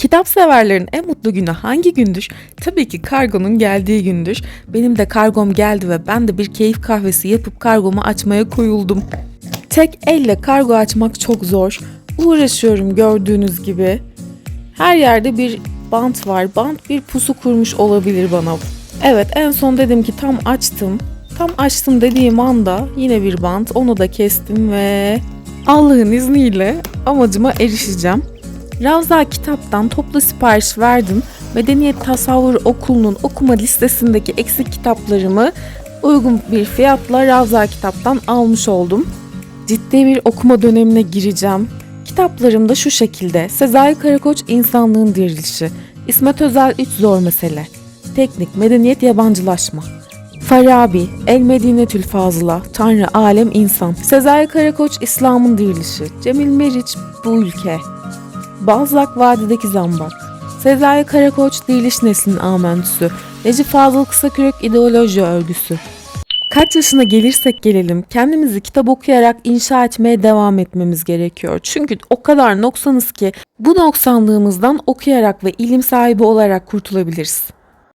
Kitap severlerin en mutlu günü hangi gündür? Tabii ki kargonun geldiği gündür. Benim de kargom geldi ve ben de bir keyif kahvesi yapıp kargomu açmaya koyuldum. Tek elle kargo açmak çok zor. Uğraşıyorum gördüğünüz gibi. Her yerde bir bant var. Bant bir pusu kurmuş olabilir bana. Evet en son dedim ki tam açtım. Tam açtım dediğim anda yine bir bant. Onu da kestim ve Allah'ın izniyle amacıma erişeceğim. Ravza kitaptan toplu sipariş verdim. Medeniyet Tasavvur Okulu'nun okuma listesindeki eksik kitaplarımı uygun bir fiyatla Ravza kitaptan almış oldum. Ciddi bir okuma dönemine gireceğim. Kitaplarım da şu şekilde. Sezai Karakoç İnsanlığın Dirilişi. İsmet Özel 3 Zor Mesele. Teknik, Medeniyet, Yabancılaşma. Farabi, El Medinetül Fazıla, Tanrı, Alem, İnsan. Sezai Karakoç İslam'ın Dirilişi. Cemil Meriç, Bu Ülke. Balzak Vadideki Zambak. Sezai Karakoç Diriliş Neslin Amentüsü. Necip Fazıl Kısakürek İdeoloji Örgüsü. Kaç yaşına gelirsek gelelim kendimizi kitap okuyarak inşa etmeye devam etmemiz gerekiyor. Çünkü o kadar noksanız ki bu noksanlığımızdan okuyarak ve ilim sahibi olarak kurtulabiliriz.